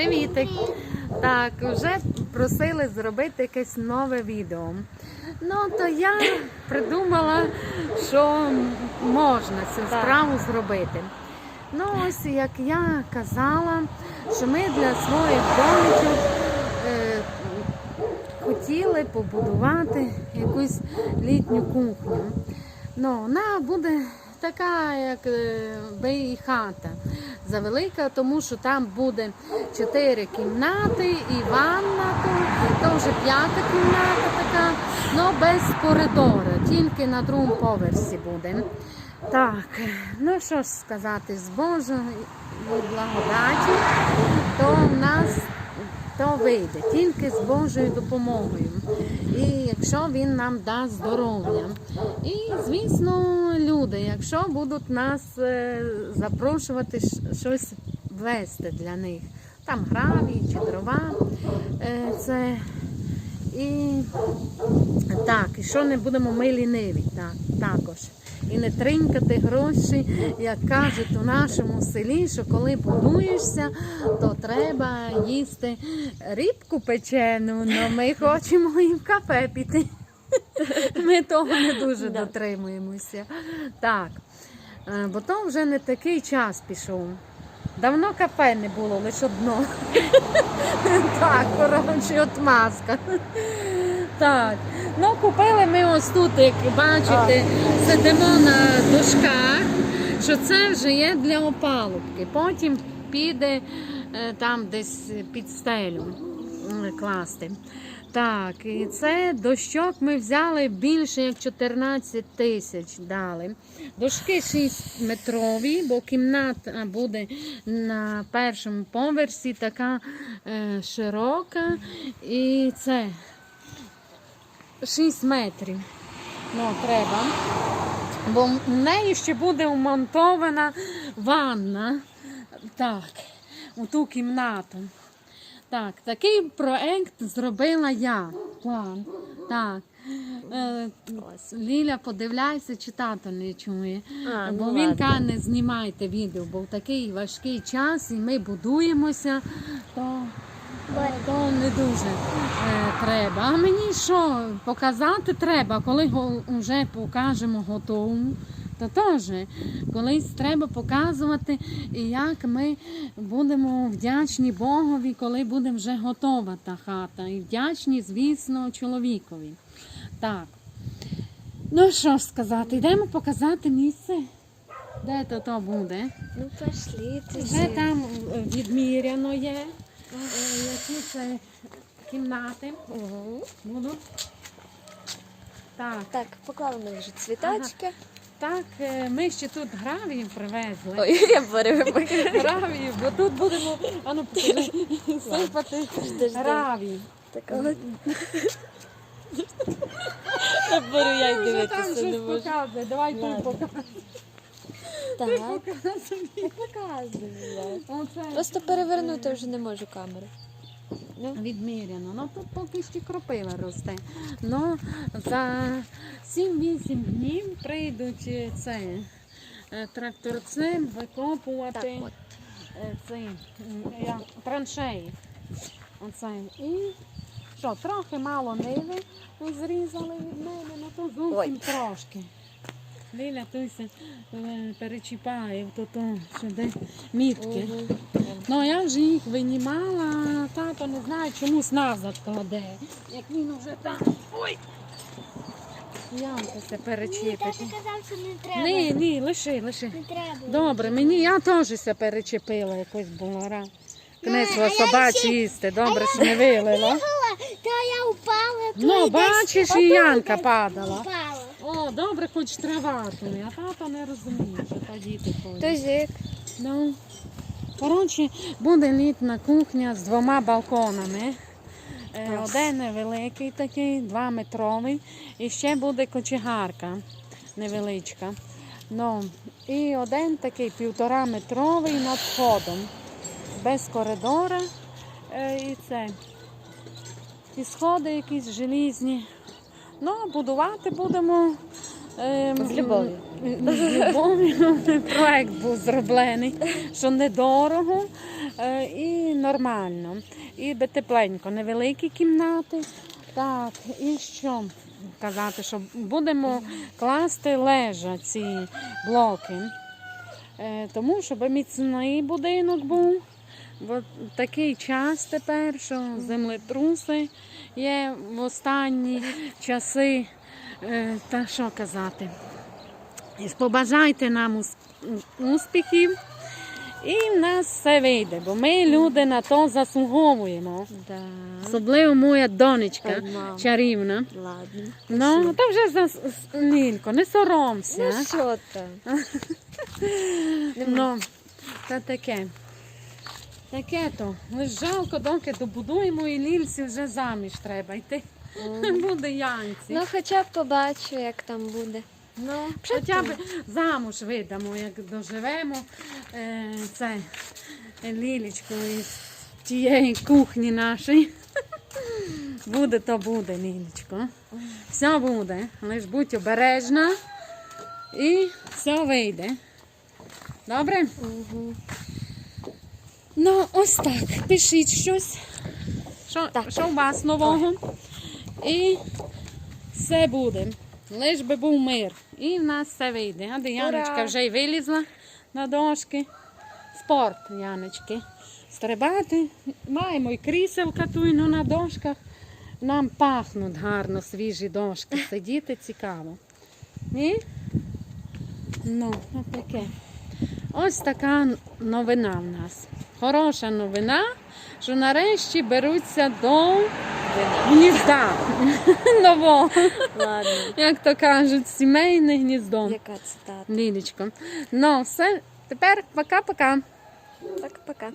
Привітик! Так, вже просили зробити якесь нове відео. Ну, то я придумала, що можна цю справу зробити. Ну, ось як я казала, що ми для своїх домиків е, хотіли побудувати якусь літню кухню. Ну, вона буде така, як е, би і хата завелика, тому що там буде чотири кімнати і ванна, то, то вже п'ята кімната така, але без коридора, тільки на другому поверсі буде. Так, ну що ж сказати, з Божої благодаті, то в нас то вийде тільки з Божою допомогою. І якщо він нам дасть здоров'я. І, звісно, люди, якщо будуть нас е, запрошувати щось вести для них, там гравій чи дрова, е, це і так, і що не будемо ми ліниві, так, також. І не тринькати гроші, як кажуть у нашому селі, що коли будуєшся, то треба їсти рибку печену, але ми хочемо і в кафе піти. Ми того не дуже дотримуємося. Так, е, бо то вже не такий час пішов. Давно кафе не було, лише одно. Так, коротше, от маска. Так. Ну, купили ми ось тут, як бачите, сидимо на дошках, що це вже є для опалубки. Потім піде е, там десь під стелю класти. Так, і це дощок ми взяли більше як 14 тисяч дали. Дошки 6 метрові, бо кімната буде на першому поверсі така е, широка. І це 6 метрів. Ну, треба. Бо в неї ще буде вмонтована ванна. Так, у ту кімнату. Так, такий проект зробила я. План. Так. Е, Ліля, подивляйся, чи тато не чує. А, бо ну він ладно. каже, не знімайте відео, бо в такий важкий час і ми будуємося, то, то не дуже е, треба. А мені що, показати треба, коли вже покажемо готову. То теж колись треба показувати, як ми будемо вдячні Богові, коли буде вже готова та хата. І вдячні, звісно, чоловікові. Так. Ну що ж сказати, йдемо показати місце, де то, то буде. Ну пошли ти. Вже там відміряно є, е, які це кімнати Угу. будуть. Так, Так, поклали ми вже цвіточки. Так, е, ми ще тут гравію привезли. Ой, я. Гравію, бо тут будемо ану, покажи, сипати Жди, жди. гравій. Так. Я беру, я й дивитися не можу. показує, давай тут Ладно. показуй. Так, Показуй. Просто перевернути вже не можу камеру. Ну, Відміряно. Ну тут поки ще кропива росте. Ну за 7-8 днів прийдуть е, це е, тракторцем викопувати е, ці траншеї. Оце. І що, трохи мало ниви зрізали від мене, ну то зовсім трошки. Ліля туся е, перечіпає в то, сюди мітки. Ну, я вже їх винімала, тато не знає, чомусь назад кладе. Як він вже там. Ой! Янка це перечіпити. казав, що не треба. Ні, ні, лиши, лиши. Добре, мені я теж ся перечепила якось була. Кнесло а я собачі їсти, добре, що не вилила. Та я упала. Ну, бачиш, і Янка десь падала. О, добре, хоч трава тує, а тато не розуміє, що та діти ходять. Тузик. Ну, коротше, буде літна кухня з двома балконами. Е, Один невеликий такий, два метровий, і ще буде кочегарка невеличка. Ну, і один такий півтора метровий над входом, без коридора. Е, і це. І сходи якісь желізні. Ну, будувати будемо. е, З любов'ю. З любов'ю. Проект був зроблений, що недорого. Е, І нормально. І тепленько, невеликі кімнати. Так, і що казати, що будемо класти лежа ці блоки. Е, тому щоб міцний будинок був. Бо такий час тепер, що землетруси є в останні часи. Е, Та що казати? Побажайте нам успіхів. І в нас все вийде, бо ми люди на то заслуговуємо. Да. Особливо моя донечка мам. чарівна. Ладно. Ну, то вже за Лілько, не соромся. Ну що там? Ну, та таке. Таке то. Лиш жалко, доки добудуємо і Лільці вже заміж треба йти. Буде Янці. Ну, хоча б побачу, як там буде. Ну, хоча б замуж видамо, як доживемо е, це Лілічку із тієї кухні нашої. Буде, то буде, Лілічко. Все буде. Лиш будь обережна і все вийде. Добре? Угу. Ну, ось так. Пишіть щось. Що, Так. що у вас нового? І все буде. Лиш би був мир. І в нас все вийде. А де Яночка вже й вилізла на дошки. Спорт, Яночки. Стрибати. Маємо і кріселка тут ну, на дошках. Нам пахнуть гарно свіжі дошки. Сидіти цікаво. Ні? Ну, таке. Ось така новина в нас. Хороша новина, що нарешті беруться до гнізда нового, Ладно. як то кажуть, сімейне гніздо. Яка цитата? Лілечко. Ну, все, тепер пока-пока. Так, пока.